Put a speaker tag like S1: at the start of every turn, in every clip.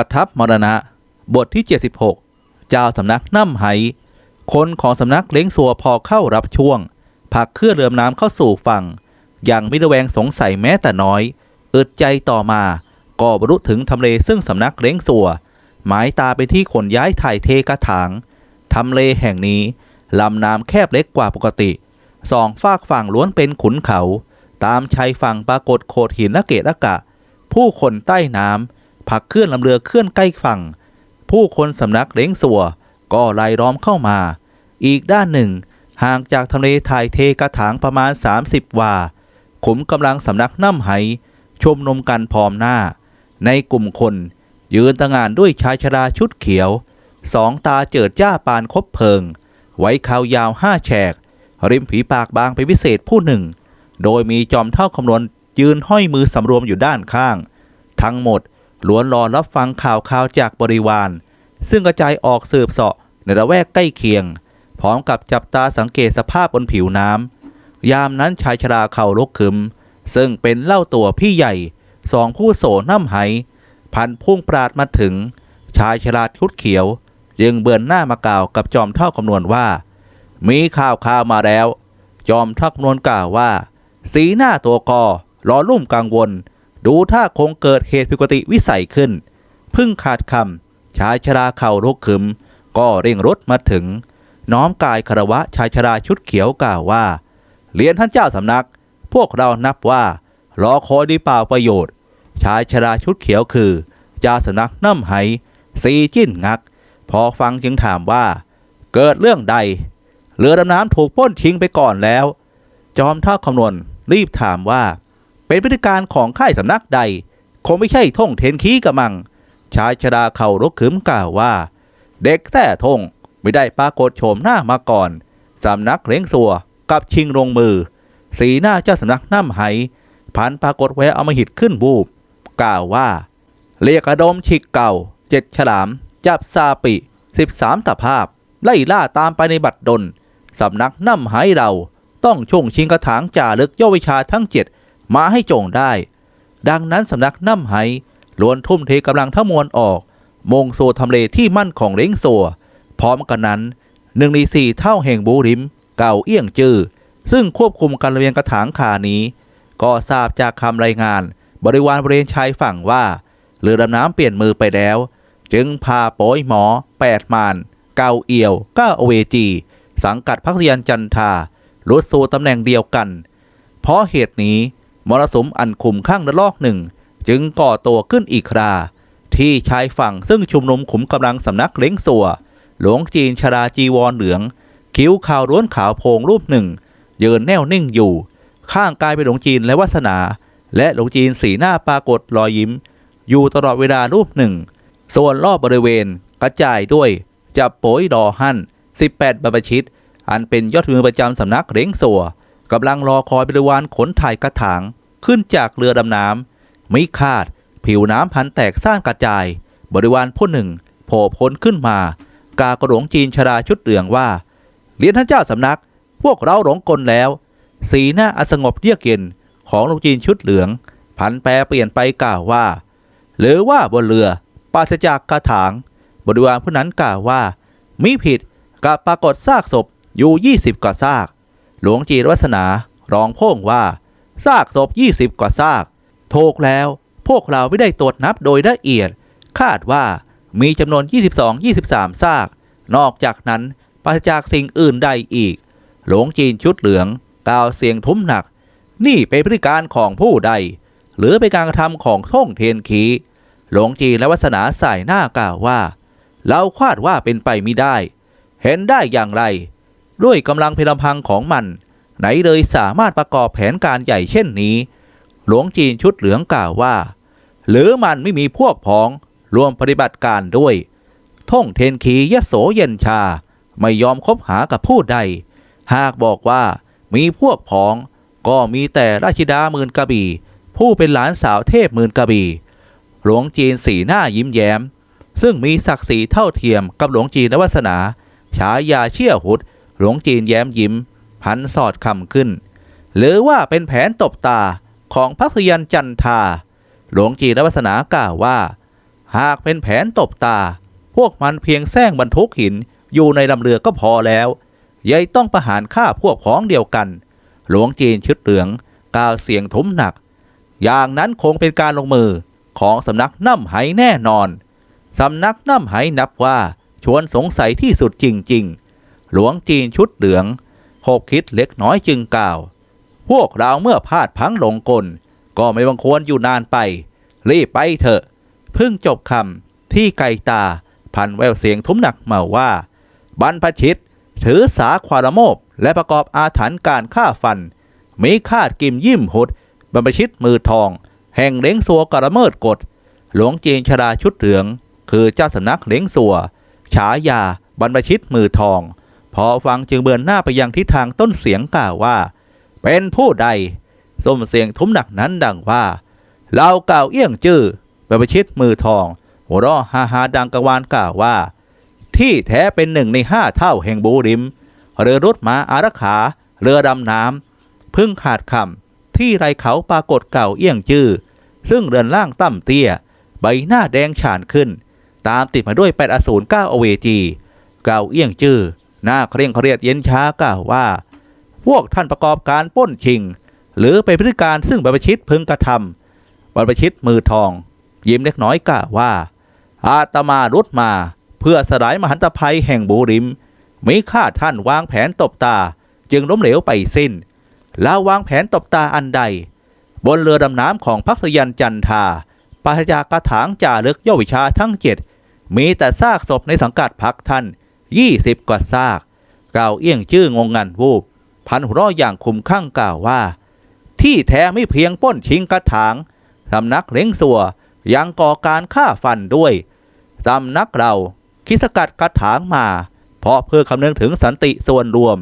S1: ประทับมรณะ บทที่ 76 เจ้าสำนักน้ำไห คนของสำนักเล้งสัวพอเข้ารับช่วงผักเครื่อเรือน้ำเข้าสู่ฝั่ง อย่างไม่ระแวงสงสัยแม้แต่น้อยอึดใจต่อมาก็บรรลุถึงทำเลซึ่งสำนักเล้งสัว หมายตาไปที่ขนย้ายถ่ายเทกระถางทำเลแห่งนี้ลำน้ำแคบเล็กกว่าปกติสองฝากฝั่งล้วนเป็นขุนเขา ตามชายฝั่งปรากฏโขดหินละเกะละกะ ผู้คนใต้น้ำ ผักเคลื่อนลำเรือเคลื่อนใกล้ฝั่ง ผู้คนสำนักเล้งสัว ก็ไล่ล้อมเข้ามา อีกด้านหนึ่ง ห่างจากทะเลถ่ายเทกระถางประมาณ 30 วาขุมกำลังสำนักน้ำไหชมนมกันพร้อมหน้า ในกลุ่มคน ยืนตะงานด้วยชายชราชุดเขียว สองตาเจิดจ้าปานคบเพลิง ไว้ขาวยาวห้าแฉก ริมฝีปากบางเป็นพิเศษผู้หนึ่ง โดยมีจอมเท่าคำนวณยืนห้อยมือสำรวมอยู่ด้านข้าง ทั้งหมด ล้วนรอรับฟังข่าวข่าวจากบริวาร ซึ่งกระจายออกสืบเสาะในระแวกใกล้เคียง พร้อมกับจับตาสังเกตสภาพบนผิวน้ำยามนั้นชายชราเข่าลุกขึ้มซึ่งเป็นเล่าตัวพี่ใหญ่สองผู้โสน้ำไหพันพุ่งปราดมาถึง ชายชราชุดเขียว ยังเบือนหน้ามากล่าวกับจอมเท่าคำนวณว่า มีข่าวข่าวมาแล้ว จอมเท่าคำนวณกล่าวว่า สีหน้าตัวกอรอลุ่มกังวล ดูท่าคงเกิดเหตุผิดปกติวิสัยขึ้น พึ่งขาดคำชายชราเข่าลุกขึ้มก็เร่งรถมาถึง น้อมกายคารวะชายชราชุดเขียวกล่าวว่าเรียนท่านเจ้าสำนัก พวกเรานับว่ารอคอยดีเปล่าประโยชน์ ชายชราชุดเขียวคือจ้าสำนักน้ำไหสีจิ้นงัก พอฟังจึงถามว่า เกิดเรื่องใด เรือดำน้ำถูกป้นทิ้งไปก่อนแล้ว จอมท่าคำนวณรีบถามว่า เป็นพฤติการของค่ายสำนักใด คงไม่ใช่ท่งเทนคีกระมัง ชายชราเข่ารกขึมกล่าวว่า เด็กแท้ทงไม่ได้ปรากฏโฉมหน้ามาก่อนสำนักเล้งสัวกับชิงลงมือ สีหน้าเจ้าสำนักน้ำไหพันปรากฏแววเอามาหิดขึ้นบูบกล่าวว่า เรียกระดมฉิกเก่าเจ็ดฉลาม จับซาปิสิบสามตภาพ ไล่ล่าตามไปในบัดดลสำนักน้ำไหเราต้องช่งชิงกระถางจ่าลึกย่อวิชาทั้งเจ็ด มาให้จงได้ ดังนั้นสำนักน้ำไหล้วนทุ่มเทกำลังทั้งมวลออก มงโซทำเลที่มั่นของเล้งสัวพร้อมกันนั้นหนึ่งในสี่เท่าแห่งบูริม เก่าเอี้ยงจือซึ่งควบคุมการเบียงกระถางขานี้ ก็ทราบจากคำรายงานบริวารบริเวณชายฝั่งว่าเรือดำน้ำเปลี่ยนมือไปแล้ว จึงพาโป้ยหมอแปดมาน เกาเอียวก้าอเวจี สังกัดพักเรียนจันทารุดสู่ตำแหน่งเดียวกัน เพราะเหตุนี้ มรสุมอันคุมข้างระลอกหนึ่ง จึงก่อตัวขึ้นอีกครา ที่ชายฝั่งซึ่งชุมนุมขุมกำลังสำนักเล้งสัว หลวงจีนชราจีวรเหลือง คิ้วขาวร้วนขาวโพงรูปหนึ่ง ยืนแน่วนิ่งอยู่ ข้างกายเป็นหลวงจีนและวัสนา และหลวงจีนสีหน้าปรากฏรอยยิ้ม อยู่ตลอดเวลารูปหนึ่ง ส่วนรอบบริเวณกระจายด้วยจับโป้ยดอหั่น18บรรพชิต อันเป็นยอดมือประจำสำนักเร้งสัวกำลังรอคอยบริวารขนถ่ายกระถาง ขึ้นจากเรือดำน้ำไม่คาด ผิวน้ำพันแตกสร้างกระจาย บริวารผู้หนึ่งโผล่พ้นขึ้นมา กากระหลวงจีนชราชุดเหลืองว่าเรียนท่านเจ้าสำนัก พวกเราหลงกลแล้ว สีหน้าอสงบเยือกเย็นของหลวงจีนชุดเหลืองพันแปรเปลี่ยนไปกล่าวว่า หรือว่าบนเรือปราศจากกระถาง บริวารผู้นั้นกล่าวว่ามิผิดกับปรากฏซากศพอยู่ 20กว่าซาก หลวงจีนวัฒนาร้องโพ่งว่า ซากศพ 20 กว่าซากถูกแล้ว พวกเราไม่ได้ตรวจนับโดยละเอียด คาดว่ามีจำนวน 22-23 ซาก นอกจากนั้นปราศจากสิ่งอื่นใดอีก หลวงจีนชุดเหลือง กล่าวเสียงทุ้มหนัก นี่เป็นพฤติการของผู้ใด หรือเป็นการกระทำของท่งเทียนขีหลวงจีนและวัสนาใสายหน้ากล่าวว่า เราคาดว่าเป็นไปไม่ได้ เห็นได้อย่างไร ด้วยกำลังเพลพังของมัน ไหนเลยสามารถประกอบแผนการใหญ่เช่นนี้ หลวงจีนชุดเหลืองกล่าวว่า หรือมันไม่มีพวกพ้องรวมปฏิบัติการด้วย ท่งเทนขียโสเย็นชา ไม่ยอมคบหากับผู้ใด หากบอกว่ามีพวกพ้อง ก็มีแต่ราชิดาหมื่นกระบี่ ผู้เป็นหลานสาวเทพหมื่นกระบี่ หลวงจีนสีหน้ายิ้มแย้ม ซึ่งมีศักดิ์ศรีเท่าเทียมกับหลวงจีนนวัสนา ฉายาเชี่ยหุด หลวงจีนแย้มยิ้ม พันสอดคำขึ้น หรือว่าเป็นแผนตบตาของพักยันจันทา หลวงจีนนวัสนากล่าวว่า หากเป็นแผนตบตา พวกมันเพียงแซงบรรทุกหินอยู่ในลำเรือก็พอแล้วยายต้องประหารฆ่าพวกพ้องเดียวกัน หลวงจีนชุดเหลืองกล่าวเสียงทุ้มหนัก อย่างนั้นคงเป็นการลงมือของสำนักน้ำไหแน่นอนสำนักน้ำไหนับว่าชวนสงสัยที่สุดจริง ๆ หลวงจีนชุดเหลือง หกคิดเล็กน้อยจึงกล่าว พวกเราเมื่อพลาดพังหลงกล ก็ไม่บังควรอยู่นานไป รีบไปเถอะ เพิ่งจบคำที่ไกลตา พันแววเสียงทุ้มหนักมาว่า บรรพชิต ถือสาควารโมบและประกอบอาถรรพ์การฆ่าฟัน มีคาดกิมยิ้มหดบรรพชิตมือทอง แห่งเล้งสัวกระเมิดกฎ หลวงจีนชราชุดเหลือง คือเจ้าสำนักเล้งสัว ฉายาบรรพชิตมือทอง พอฟังจึงเบือนหน้าไปยังทิศทางต้นเสียงกล่าวว่า เป็นผู้ใดส้มเสียงทุ้มหนักนั้นดังว่าเรากล่าวเอี้ยงจื้อบรรพชิตมือทอง หัวเราะฮาฮาดังกะวานกล่าวว่า ที่แท้เป็นหนึ่งในห้าเท่าแห่งบูริม เรือรถม้าอารักขา เรือดำน้ำพึ่งขาดคำที่ไรเขาปรากฏเก่าเอี้ยงจื้อซึ่งเรือนล่างต่ำเตี้ย ใบหน้าแดงฉานขึ้น ตามติดมาด้วยแปดอสูรเก้าอเวจี เก่าเอี้ยงจื้อ หน้าเคร่งเครียดเย็นช้ากล่าวว่า พวกท่านประกอบการป้นชิง หรือเป็นพฤติการซึ่งบรรพชิตพึงกระทำบรรพชิตมือทอง ยิ้มเล็กน้อยกล่าวว่า อาตมารุดมา เพื่อสลายมหันตภัยแห่งบูริมมีข้าท่านวางแผนตบตาจึงล้มเหลวไปสิ้น แล้ววางแผนตบตาอันใด บนเรือดำน้ำของพักษยันจันทาปราศจากกระถางจ่าลึกย่อวิชาทั้งเจ็ดมีแต่ซากศพในสังกัดพักท่าน ยี่สิบกว่าซากเก่าเอี้ยงชื่องงงันวูบ พันหัวเราะอย่างคุมข้างกล่าวว่า ที่แท้ไม่เพียงป้นชิงกระถางสำนักเล้งสัวยังก่อการฆ่าฟันด้วยสำนักเราคิดสกัดกระถางมา เพราะเพื่อคำนึงถึงสันติส่วนรวม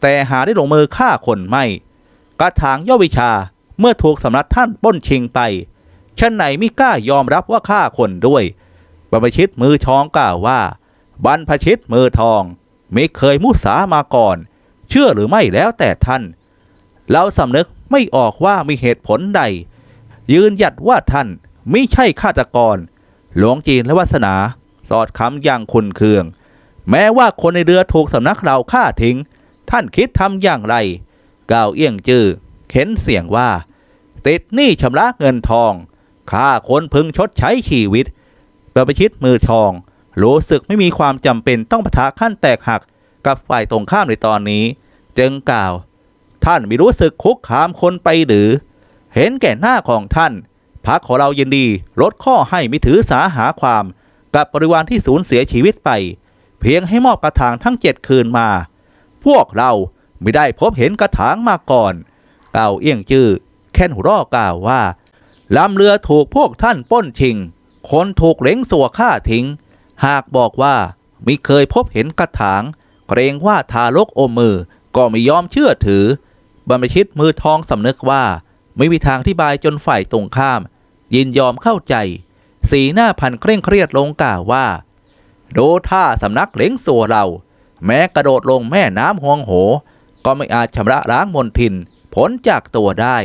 S1: แต่หาได้ลงมือฆ่าคนไม่ กระถางย่อวิชาเมื่อถูกสำนักท่านป้นชิงไปชั้นไหนไม่กล้ายอมรับว่าฆ่าคนด้วยบรรพชิตมือช้องกล่าวว่า บรรพชิตมือทอง ไม่เคยมุสามาก่อน เชื่อหรือไม่แล้วแต่ท่าน เราสำนึกไม่ออกว่ามีเหตุผลใด ยืนหยัดว่าท่านไม่ใช่ฆาตกร หลวงจีนและวาสนา สอดคำอย่างคุณเคือง แม้ว่าคนในเรือถูกสำนักเราฆ่าทิ้ง ท่านคิดทำอย่างไรกล่าวเอี้ยงจื้อเข็นเสียงว่า ติดหนี้ชำระเงินทองฆ่าคนพึงชดใช้ชีวิตประประชิดมือทอง รู้สึกไม่มีความจำเป็นต้องปะทะขั้นแตกหักกับฝ่ายตรงข้ามในตอนนี้ จึงกล่าว ท่านไม่รู้สึกคุกคามคนไปหรือ เห็นแก่หน้าของท่านพักของเรายินดีลดข้อให้มิถือสาหาความ กับบริวารที่สูญเสียชีวิตไป เพียงให้มอบกระถางทั้งเจ็ดคืนมา พวกเราไม่ได้พบเห็นกระถางมาก่อนกล่าวเอี้ยงจื้อแค่นหัวรอกล่าวว่าลำเรือถูกพวกท่านป้นชิง คนถูกเล้งสัวฆ่าทิ้ง หากบอกว่ามิเคยพบเห็นกระถาง เกรงว่าทารกอมมือก็ไม่ยอมเชื่อถือ บรรพชิตมือทองสำนึกว่า ไม่มีทางที่บายจนฝ่ายตรงข้าม ยินยอมเข้าใจ สีหน้าพันเคร่งเครียดลงกล่าวว่าโดท่าสำนักเล้งสัวเรา แม้กระโดดลงแม่น้ำหวงโห ก็ไม่อาจชำระล้างมนทินพ้นจากตัวได้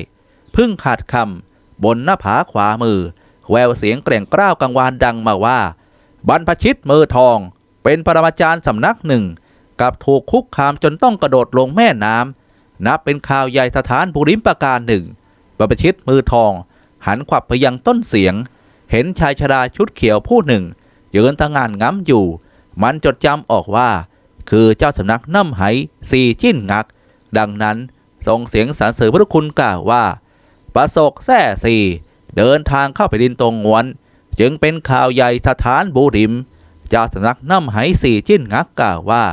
S1: พึ่งขาดคำบนหน้าผาขวามือ แววเสียงแกร่งกล้าวกังวานดังมาว่า บรรพชิตมือทอง เป็นปรมาจารย์สำนักหนึ่ง กับถูกคุกคามจนต้องกระโดดลงแม่น้ำนับเป็นข่าวใหญ่สถานบุริมประการหนึ่งบรรพชิตมือทอง หันขวับไปยังต้นเสียง เห็นชายชราชุดเขียวผู้หนึ่งยืนตะงานง้ำอยู่ มันจดจำออกว่า คือเจ้าสำนักน้ำไหสีจิ้นงัก ดังนั้นส่งเสียงสรรเสริญพระคุณกล่าวว่า ประสกแท่สีเดินทางเข้าไปดินตรงงวน จึงเป็นข่าวใหญ่สถานบูริมจ้าสำนักน้ำไหสีจิ้นงักกล่าวว่า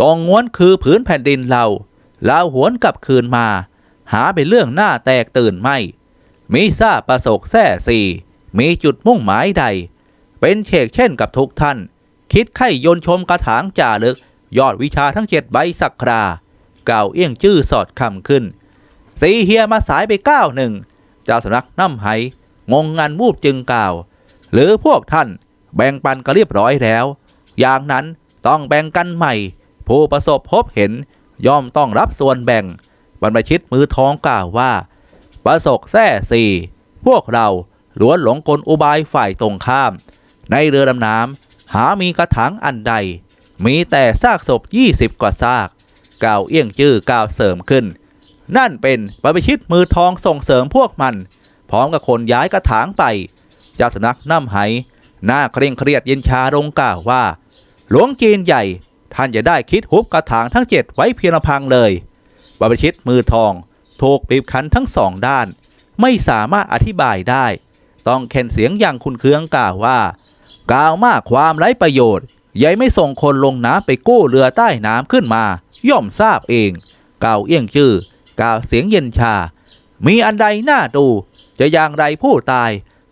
S1: ตรงงวนคือผืนแผ่นดินเราเราหวนกลับคืนมา หาเป็นเรื่องหน้าแตกตื่นไม่ มิทราบประสกแท่สี่มีจุดมุ่งหมายใด เป็นเชกเช่นกับทุกท่าน คิดไข่ยนชมกระถางจ่าลึก ยอดวิชาทั้งเจ็ดใบสักครากล่าวเอี้ยงจื้อสอดคำขึ้น สีเฮียมาสายไปก้าวหนึ่งเจ้าสำนักน้ำไหงงงันวูบจึงกล่าว หรือพวกท่านแบ่งปันก็เรียบร้อยแล้ว อย่างนั้นต้องแบ่งกันใหม่ ผู้ประสบพบเห็นย่อมต้องรับส่วนแบ่ง บรรพชิตมือท้องกล่าวว่า ประสกแท่สี่พวกเราล้วนหลงกลอุบายฝ่ายตรงข้าม ในเรือดำน้ำหามีกระถางอันใด มีแต่ซากศพ20กว่าซากกล่าวเอี้ยงจื้อกล่าวเสริมขึ้น นั่นเป็นบรรพชิตมือทองส่งเสริมพวกมัน พร้อมกับคนย้ายกระถางไป จ้าสนักน้ำไหหน้าเคร่งเครียดเย็นชาลงกล่าวว่า หลวงจีนใหญ่ ท่านจะได้คิดหุบกระถางทั้งเจ็ดไว้เพียงลำพังเลยบรรพชิตมือทองถูกบีบคั้นทั้งสองด้าน ไม่สามารถอธิบายได้ ต้องเข็นเสียงอย่างคุณเคืองกล่าวว่า กล่าวมากความไร้ประโยชน์ยายไม่ส่งคนลงน้ำไปกู้เรือใต้น้ำขึ้นมา ย่อมทราบเองกล่าวเอี้ยงจื้อกล่าวเสียงเย็นชา มีอันใดน่าดู จะอย่างไรผู้ตาย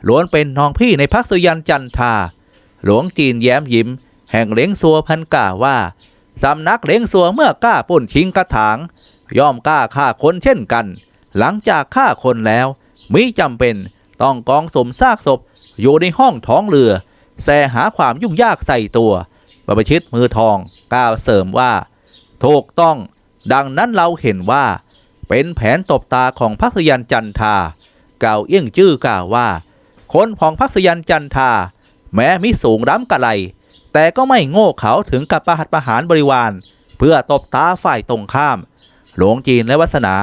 S1: ล้วนเป็นน้องพี่ในพักสุยันจันทา หลวงจีนแย้มยิ้ม แห่งเล้งสัวพันกล่าวว่า สำนักเล้งสัวเมื่อกล้าปล้นชิงกระถาง ย่อมกล้าฆ่าคนเช่นกัน หลังจากฆ่าคนแล้ว มิจำเป็นต้องกองสมซากศพ อยู่ในห้องท้องเรือ แสหาความยุ่งยากใส่ตัวบรรพชิตมือทองกล่าวเสริมว่า ถูกต้อง ดังนั้นเราเห็นว่า เป็นแผนตบตาของพักยันจันทา กล่าวเอี้ยงจื้อกล่าวว่า คนของพักษยันจันทา แม้มิสูงร้ำกะไรแต่ก็ไม่โง่เขาถึงกับประหัตประหารบริวาร เพื่อตบตาฝ่ายตรงข้าม หลวงจีนและวัสนา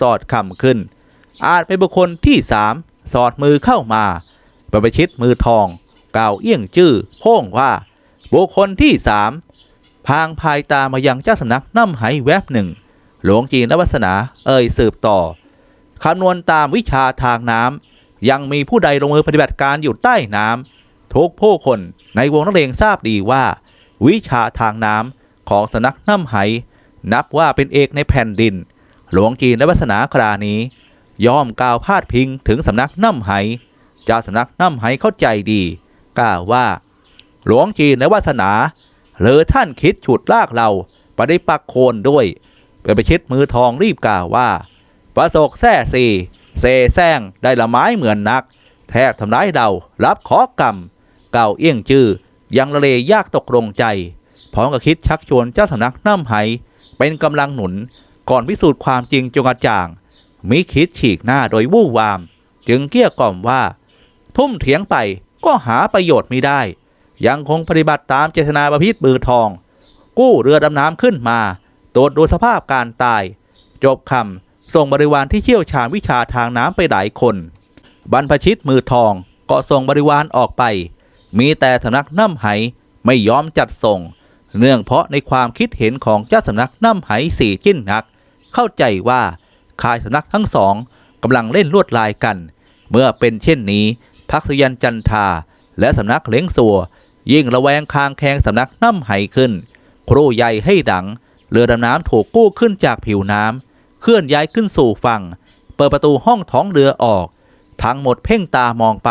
S1: สอดคำขึ้น อาจเป็นบุคคลที่สามสอดมือเข้ามาประประชิดมือทองกล่าวเอี้ยงจื้อโพ่งว่า บุคคลที่สามพางพายตามายังเจ้าสำนักน้ำไหแวบหนึ่ง หลวงจีนและวัสนาเอ่ยสืบต่อคำนวณตามวิชาทางน้ำ ยังมีผู้ใดลงมือปฏิบัติการอยู่ใต้น้ำทุกผู้คนในวงนักเลงทราบดีว่า วิชาทางน้ำของสนักน้ำไหนับว่าเป็นเอกในแผ่นดิน หลวงจีนและวัสนาครานี้ ย่อมกล่าวพาดพิงถึงสำนักน้ำไหเจ้าสำนักน้ำไหเข้าใจดีกล่าวว่า หลวงจีนและวาสนาหรือท่านคิดฉุดลากเราไปได้ปักโคนด้วยเป็นไปชิดมือทองรีบกล่าวว่า ประสกแท้สี่ เซแซงได้ละไม้เหมือนนัก แทบทำร้ายเรารับขอกรรม เก่าเอี้ยงจื้อยังละเลยากตกลงใจ พร้อมกับคิดชักชวนเจ้าสำนักน้ำไหเป็นกำลังหนุนก่อนพิสูจน์ความจริงจงกระจ่าง มิคิดฉีกหน้าโดยวู่วาม จึงเกี้ยกล่อมว่า ทุ่มเถียงไปก็หาประโยชน์ไม่ได้ ยังคงปฏิบัติตามเจตนาประพิษบือทอง กู้เรือดำน้ำขึ้นมา ตรวจดูสภาพการตาย จบคำ ส่งบริวารที่เชี่ยวชาญวิชาทางน้ำไปหลายคน บรรพชิตมือทองก็ส่งบริวารออกไป มีแต่สำนักน้ำไหไม่ยอมจัดส่ง เนื่องเพราะในความคิดเห็นของเจ้าสำนักน้ำไหสี่จิ้นนัก เข้าใจว่าขายสำนักทั้งสองกำลังเล่นลวดลายกัน เมื่อเป็นเช่นนี้พักสยันจันทาและสำนักเล้งสัวยิ่งระแวงคางแคงสำนักน้ำไหขึ้น ครูใหญ่ให้ดัง เรือดำน้ำถูกกู้ขึ้นจากผิวน้ำ เคลื่อนย้ายขึ้นสู่ฝั่ง เปิดประตูห้องท้องเรือออก ทั้งหมดเพ่งตามองไป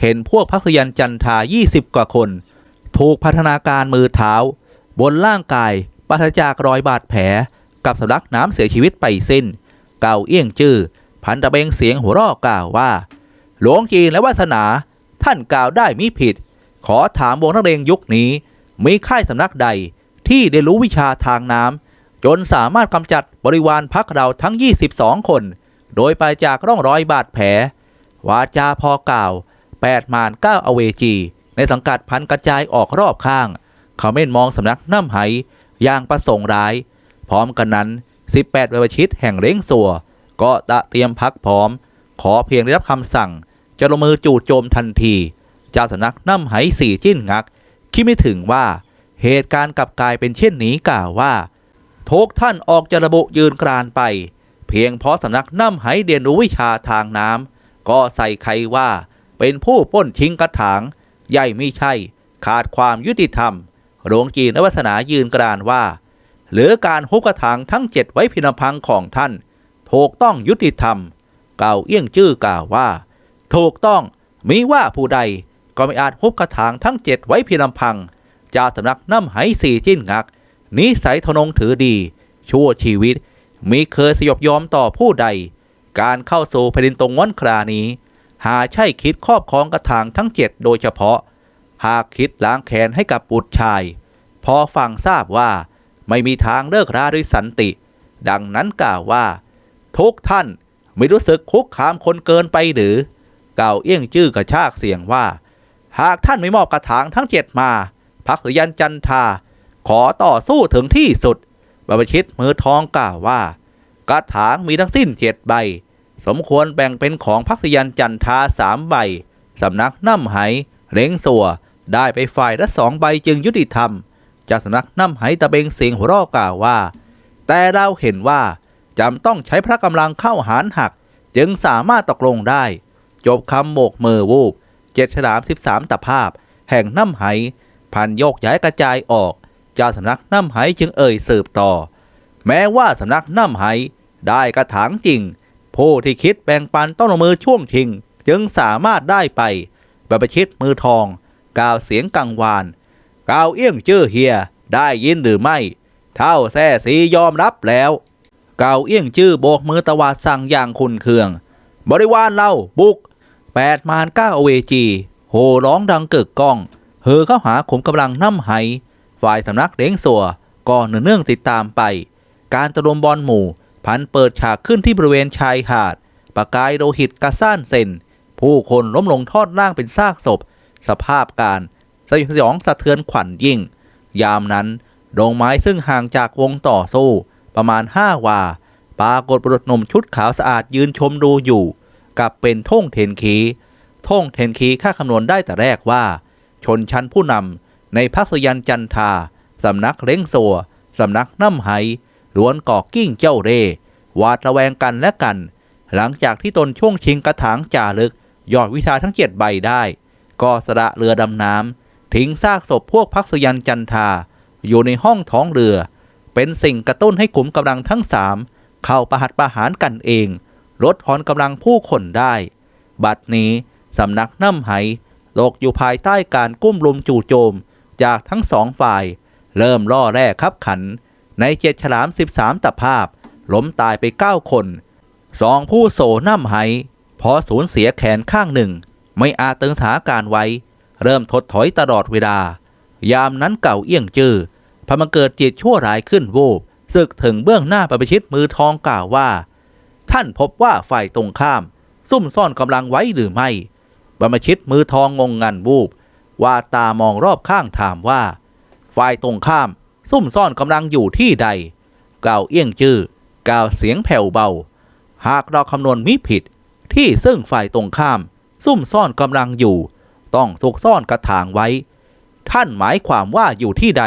S1: เห็นพวกพักยันจันทา 20 กว่าคน ถูกพัฒนาการมือเท้า บนร่างกายปราศจากรอยบาดแผล กับสำลักน้ำเสียชีวิตไปสิ้น เก่าเอี้ยงจื้อพันตะเบงเสียงหัวเราะกล่าวว่า หลวงจีนและวาสนา ท่านกล่าวได้มิผิด ขอถามวงนักเลงยุคนี้ มีค่ายสำนักใดที่ได้รู้วิชาทางน้ำ จนสามารถกำจัดบริวารพักเราทั้ง 22 คน โดยไปจากร่องรอยบาดแผล วาจาพอกล่าวแปดมานเก้าอเวจี ในสังกัดพันกระจายออกรอบข้างเขาเม่นมองสำนักน้ำไห อย่างประสงค์ร้าย พร้อมกันนั้น 18ประชิตแห่งเล้งสัว ก็ตะเตรียมพักพร้อม ขอเพียงได้รับคำสั่ง จะลงมือจู่โจมทันทีจ้าสำนักน้ำไหสี่จิ้นงัก คิดไม่ถึงว่าเหตุการณ์กลับกลายเป็นเช่นนี้กล่าวว่า ทุกท่านออกจะระบุยืนกรานไป เพียงเพราะสำนักน้ำไหเรียนรู้วิชาทางน้ำก็ใส่ใครว่า เป็นผู้ป้นชิงกระถางใหญ่ไม่ใช่ ขาดความยุติธรรม หลวงจีนวัฒนายืนกรานว่า หรือการฮุบกระถางทั้งเจ็ดไว้พินพังของท่าน ถูกต้องยุติธรรม เก่าเอี้ยงจื้อกล่าวว่า ถูกต้องมีว่าผู้ใดก็ไม่อาจฮุบกระถางทั้งเจ็ดไว้พียงลำพังจากสำนักน้ำไหสี่จิ้นงัก นิสัยทนงถือดี ชั่วชีวิตมีเคยสยบยอมต่อผู้ใด การเข้าสู่แผ่นดินตรงวันครานี้ หาใช่คิดครอบครองกระถางทั้งเจ็ดโดยเฉพาะ หากคิดล้างแค้นให้กับบุตรชาย พอฟังทราบว่าไม่มีทางเลิกราด้วยสันติ ดังนั้นกล่าวว่า ทุกท่านไม่รู้สึกคุกคามคนเกินไปหรือ เก่าเอี้ยงจื้อกระชากเสียงว่า หากท่านไม่มอบกระถางทั้งเจ็ดมาพักสยันจันทา ขอต่อสู้ถึงที่สุดบรรพชิตมือทองกล่าวว่ากระถางมีทั้งสิ้นเจ็ดใบ สมควรแบ่งเป็นของพักสยันจันทาสามใบ สำนักน้ำไหเล้งสัวได้ไปฝ่ายละสองใบจึงยุติธรรม จากสำนักน้ำไหตะเบงเสียงหัวเรอกล่าวว่า แต่เราเห็นว่าจำต้องใช้พระกำลังเข้าหารหัก จึงสามารถตกลงได้ จบคำโบกมือวูบเจ็ดฉลามสิบสามตภาพ แห่งน้ำไหพันโยกย้ายกระจายออก เจ้าสำนักน้ำไหจึงเอ่ยสืบต่อ แม้ว่าสำนักน้ำไหได้กระถางจริง ผู้ที่คิดแบ่งปันต้องลงมือช่วงชิง จึงสามารถได้ไปบรรพชิตมือทอง กล่าวเสียงกังวาน กล่าวเอี้ยงเจ้อเฮียได้ยินหรือไม่ เท่าแซ่สียอมรับแล้วกล่าวเอี้ยงจื้อโบกมือตวาดสั่งอย่างคุนเคือง บริวารเราบุกแปดมารก้าเวจี โหร้องดังเกิกก้องเฮอเข้าหาขุมกำลังน้ำไห ฝ่ายสำนักเล้งสัวก็เนื่องติดตามไป การตะลุมบอลหมู่ พันเปิดฉากขึ้นที่บริเวณชายหาด ประกายโลหิตกระซ่านเซนผู้คนล้มลงทอดร่างเป็นซากศพ สภาพการสยองสะเทือนขวัญยิ่ง ยามนั้นดงไม้ซึ่งห่างจากวงต่อสู้ ประมาณห้าวา ปรากฏบุรุษหนุ่มชุดขาวสะอาดยืนชมดูอยู่ กับเป็นท่งเทนคีท่งเทนคีค่าคำนวณได้แต่แรกว่า ชนชั้นผู้นำ ในพักสยันจันทา สำนักเล้งสัวสำนักน้ำไหล้วนก่อกิ้งเจ้าเร่หวาดระแวงกันและกัน หลังจากที่ตนช่วงชิงกระถางจ่าลึก ยอดวิชาทั้งเจ็ดใบได้ ก็สละเรือดำน้ำทิ้งซากศพพวกพักสยันจันทา อยู่ในห้องท้องเรือ เป็นสิ่งกระตุ้นให้ขุมกำลังทั้งสามเข้าประหัตประหารกันเอง ลดทอนกำลังผู้คนได้ บัดนี้สำนักน้ำไหตกอยู่ภายใต้การกุ้มลุมจู่โจม จากทั้งสองฝ่าย เริ่มล่อแร่คับขัน ในเจ็ดฉลาม 13 ตภาพ ล้มตายไป 9 คนสองผู้โสน้ำไหพอสูญเสียแขนข้างหนึ่ง ไม่อาจตึงสถานการไว้ เริ่มถดถอยตลอดเวลา ยามนั้นเก่าเอี้ยงจื้อพอมาเกิดจิตชั่วร้ายขึ้นโวบศึกถึงเบื้องหน้าประชิตมือทองกล่าวว่า ท่านพบว่าฝ่ายตรงข้าม ซุ่มซ่อนกำลังไว้หรือไม่บรรพชิตมือทองงงงันวูบ ว่าตามองรอบข้างถามว่า ฝ่ายตรงข้าม ซุ่มซ่อนกำลังอยู่ที่ใดกล่าวเอี้ยงจื้อกล่าวเสียงแผ่วเบา หากเราคำนวณมิผิด ที่ซึ่งฝ่ายตรงข้าม ซุ่มซ่อนกำลังอยู่ ต้องถูกซ่อนกระถางไว้ ท่านหมายความว่าอยู่ที่ใด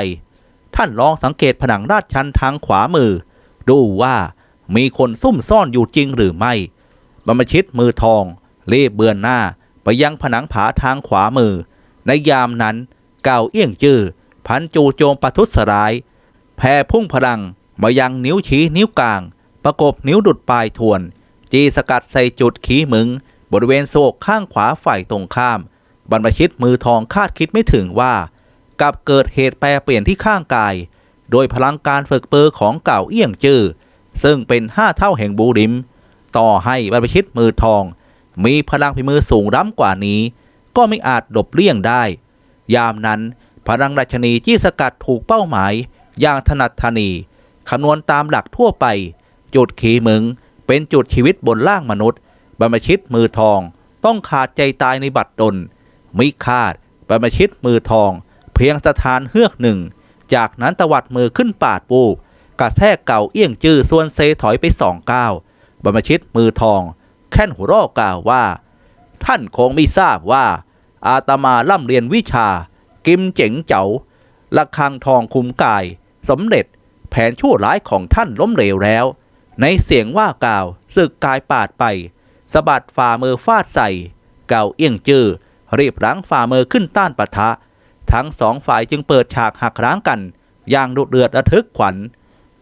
S1: ท่านลองสังเกตผนังลาดชันทางขวามือ ดูว่ามีคนซุ่มซ่อนอยู่จริงหรือไม่บรรพชิตมือทองรีบเบือนหน้าไปยังผนังผาทางขวามือ ในยามนั้นเก่าเอี้ยงจื้อพันจูโจมปะทุษร้าย แผ่พุ่งพลังมายังนิ้วชี้นิ้วกลาง ประกบนิ้วดุดปลายทวน จีสกัดใส่จุดขีมึง บริเวณโศกข้างขวาฝ่ายตรงข้าม บรรพชิตมือทองคาดคิดไม่ถึงว่า กับเกิดเหตุแปรเปลี่ยนที่ข้างกาย โดยพลังการฝึกเปอร์ของเก่าเอี้ยงจื้อซึ่งเป็นห้าเท่าแห่งบูริม ต่อให้บรรพชิตมือทอง มีพลังพิมือสูงล้ำกว่านี้ ก็ไม่อาจหลบเลี่ยงได้ ยามนั้นพลังราชนีจี้สกัดถูกเป้าหมาย อย่างถนัดทนีคำนวณตามหลักทั่วไป จุดขีมึง เป็นจุดชีวิตบนล่างมนุษย์บรรพชิตมือทอง ต้องขาดใจตายในบัตรดลมิคาดบรรพชิตมือทอง เพียงสถานเฮือกหนึ่ง จากนั้นตวัดมือขึ้นปาดปูกระแทกเก่าเอี้ยงจื้อส่วนเซถอยไปสองก้าวบรรพชิตมือทอง แค่นหัวรอกล่าวว่า ท่านคงไม่ทราบว่า อาตมาล่ำเรียนวิชา กิมเจ๋งเจ๋าละคังทองคุมกาย สมเด็จแผนชั่วร้ายของท่านล้มเหลวแล้ว ในเสียงว่ากล่าวสึกกายปาดไปสะบัดฝ่ามือฟาดใส่ เก่าเอี้ยงจื้อรีบรั้งฝ่ามือขึ้นต้านปะทะ ทั้งสองฝ่ายจึงเปิดฉากหักร้างกัน อย่างดุเดือดระทึกขวัญ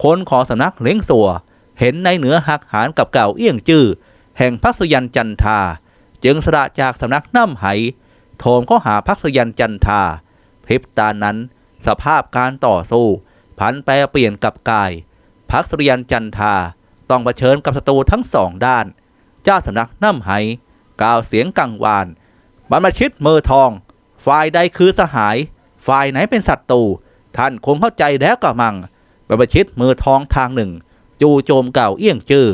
S1: คนของสำนักเล้งสัว เห็นในเหนือหักหานกับเก่าเอี้ยงจื้อแห่งพักสยันจันทา จึงสละจากสำนักน้ำไหโถมเข้าหาพักสยันจันทาพริบตานั้น สภาพการต่อสู้ ผันแปรเปลี่ยนกับกาย พักสยันจันทาต้องเผชิญกับศัตรูทั้งสองด้าน เจ้าสำนักน้ำไหกล่าวเสียงกังวานบรรพชิตเมอทอง ฝ่ายใดคือสหาย ฝ่ายไหนเป็นศัตรูท่านคงเข้าใจแล้วกะมังบรรพชิตมือทองทางหนึ่ง จู่โจมเก่าเอี้ยงจื้อ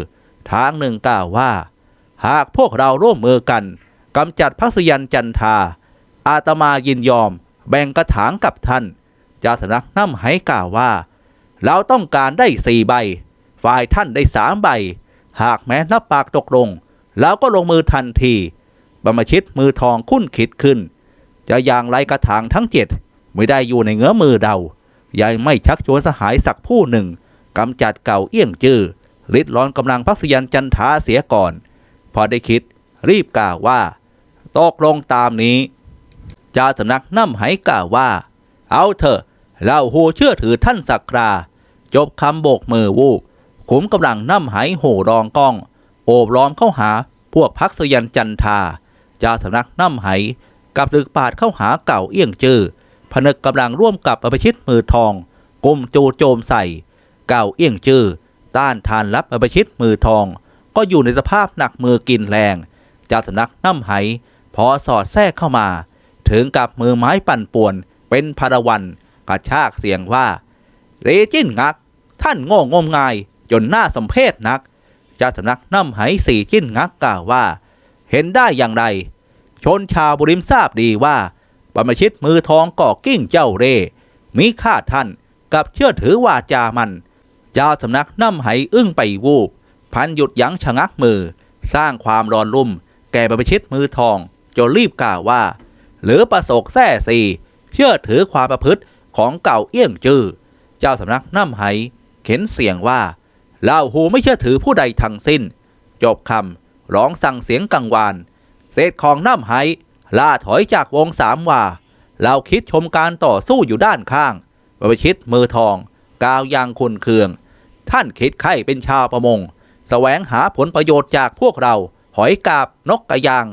S1: ทางหนึ่งกล่าวว่า หากพวกเราร่วมมือกันกำจัดพักสยันจันทา อาตมายินยอม แบ่งกระถางกับท่านเจ้าสำนักน้ำไหกล่าวว่า เราต้องการได้สี่ใบ ฝ่ายท่านได้สามใบ หากแม้รับปากตกลงแล้วก็ลงมือทันทีบรรมชิตมือทองคุ้นคิดขึ้น จะอย่างไรกระถางทั้งเจ็ดไม่ได้อยู่ในเงื้อมือเดายังไม่ชักชวนสหายสักผู้หนึ่งกำจัดเก่าเอี้ยงจื้อลิดร้อนกำลังพักษยันจันทาเสียก่อน พอได้คิด รีบกล่าวว่า ตกลงตามนี้จ้าสำนักน้ำไหกล่าวว่า เอาเถอะเราโหเชื่อถือท่านสักครา จบคำโบกมือวูบขุมกำลังน้ำไหโห่รองกล้อง โอบล้อมเข้าหาพวกพักษยันจันทาจ้าสำนักน้ำไหกับศึกปาดเข้าหาเก่าเอี้ยงจื้อผนึกกำลังร่วมกับอภิชิตมือทองกุมโจโจมใส่ เก่าเอี้ยงจื้อต้านทานรับอภิชิตมือทอง ก็อยู่ในสภาพหนักมือกินแรงเจ้าสำนักน้ำไหพอสอดแทรกเข้ามา ถึงกับมือไม้ปั่นป่วน เป็นพารวันกระชากเสียงว่าเรจิ้นงัก ท่านโง่งมงาย จนหน่าสมเพชนักเจ้าสำนักน้ำไหสี่จิ้นงักกล่าวว่า เห็นได้อย่างไร ชนชาวบุริมทราบดีว่าบรรพชิตมือทองก่อกิ้งเจ้าเร่มีค่าท่านกับเชื่อถือวาจามัน เจ้าสำนักน้ำไหอึ้งไปวูบ พันหยุดยั้งชะงักมือ สร้างความร้อนรุ่ม แก่บรรพชิตมือทอง จนรีบกล่าวว่า หรือประสกแท้สีเชื่อถือความประพฤติของเก่าเอี้ยงจื้อเจ้าสำนักน้ำไหเข็นเสียงว่าเล่าหูไม่เชื่อถือผู้ใดทั้งสิ้น จบคำร้องสั่งเสียงกังวานเศษของน้ำไหล่าถอยจากวงสามว่าเราคิดชมการต่อสู้อยู่ด้านข้างบรรพชิตมือทอง กาวยางคุณเคือง ท่านคิดไข่เป็นชาวประมง แสวงหาผลประโยชน์จากพวกเรา หอยกาบ นกกระยาง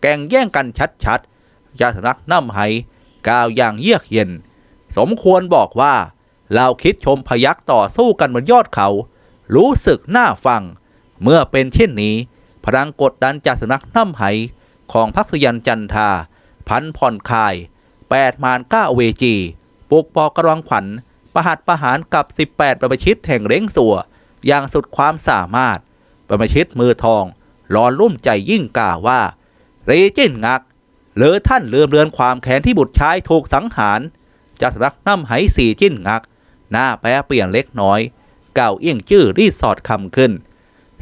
S1: แก่งแย่งกันชัดๆยาสนักน้ำไหกาวอย่างเยือกเย็น สมควรบอกว่า เราคิดชมพยักต่อสู้กันบนยอดเขา รู้สึกน่าฟัง เมื่อเป็นเช่นนี้ พลังกดดันจากสนักน้ำไหของพักษยันจันทา พันผ่อนคลายแปดมานก้าเวจีปลุกปอกระวังขวัญประหัตประหารกับ 18 ประชิตแห่งเล้งสัว อย่างสุดความสามารถ ประชิตมือทองร้อนรุ่มใจยิ่งกล่าวว่า เรจิ้นงัก หรือท่านเลืมเลือนความแค้นที่บุตรชายถูกสังหารจากสำนักน้ำไหสีจิ้นงัก หน้าแปรเปลี่ยนเล็กน้อยเก่าเอี้ยงจื้อรีสอดคำขึ้น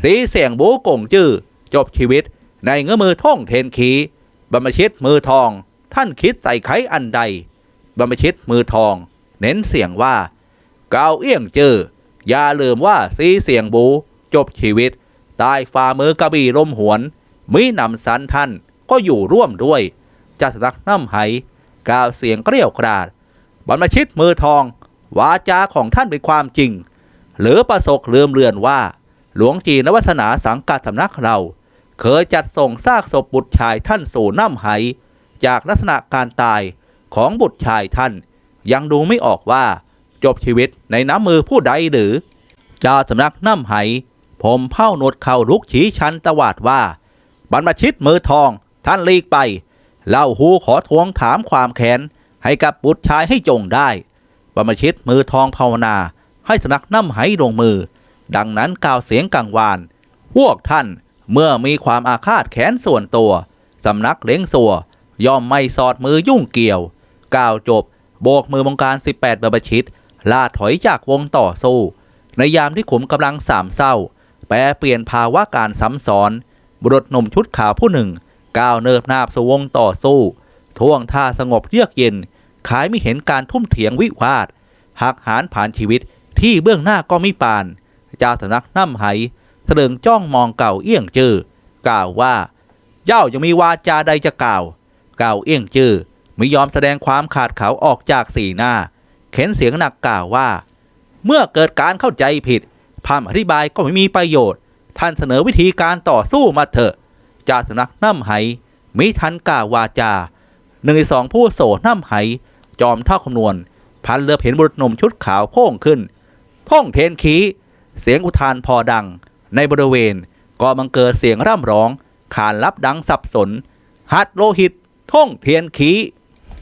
S1: สีเสียงโบกงจื้อจบชีวิตในเงื้อมือท่องเทนขีบรรพชิตมือทอง ท่านคิดใส่ไขอันใดบรรพชิตมือทอง เน้นเสียงว่าเกาเอี้ยงเจอ อย่าลืมว่าซีเสียงบู จบชีวิตตายฝ่ามือกระบี่ลมหวน มินำสันท่านก็อยู่ร่วมด้วย จัดรักน้ำไหกล่าวเสียงเกลียวกราดบรรพชิตมือทอง วาจาของท่านเป็นความจริง หรือประสกลืมเลือนว่า หลวงจีนวัฒนาสังกัดสำนักเรา เคยจัดส่งซากศพบุตรชายท่านสู่น้ำไหจากลักษณะการตายของบุตรชายท่าน ยังดูไม่ออกว่า จบชีวิตในน้ำมือผู้ใดหรือจ้าสำนักน้ำไหผมเผ้าหนวดเข่าลุกชี้ชันตวาดว่า บรรพชิตมือทอง ท่านลีกไปเล่าหูขอทวงถามความแค้นให้กับบุตรชายให้จงได้ บรรพชิตมือทองภาวนา ให้สำนักน้ำไหลงมือ ดังนั้นกล่าวเสียงกังวาน พวกท่านเมื่อมีความอาฆาตแค้นส่วนตัวสำนักเล้งสัวย่อมไม่สอดมือยุ่งเกี่ยว กล่าวจบ โบกมือบงการ 18บรรพชิต ลาถอยจากวงต่อสู้ ในยามที่ขุมกำลังสามเศร้า แปรเปลี่ยนภาวะการซ้ำซ้อน บุรุษหนุ่มชุดขาวผู้หนึ่ง ก้าวเนิบนาบสู่วงต่อสู้ท่วงท่าสงบเยือกเย็นขายไม่เห็นการทุ่มเถียงวิวาทหักหานผ่านชีวิตที่เบื้องหน้าก็ไมิปานเจ้าสนักน้ำไหเสดิงจ้องมองเก่าเอี้ยงจื้อกล่าวว่า เจ้ายังมีวาจาใดจะกล่าว เก่าเอี้ยงจื้อไม่ยอมแสดงความขาดเขาออกจากสีหน้า เข็นเสียงหนักกล่าวว่า เมื่อเกิดการเข้าใจผิดพามอธิบายก็ไม่มีประโยชน์ ท่านเสนอวิธีการต่อสู้มาเถอะจ่าสนักน้ำไหมิทันกล่าววาจาหนึ่งในสองผู้โสน้ำไหจอมเท่าคำนวณ พันเรือเห็นบุรุษหนุ่มชุดขาวโพ่งขึ้นพ่องเทนขีเสียงอุทานพอดัง ในบริเวณก็บังเกิดเสียงร่ำร้อง ขานรับดังสับสน หัดโลหิตท่องเทียนขี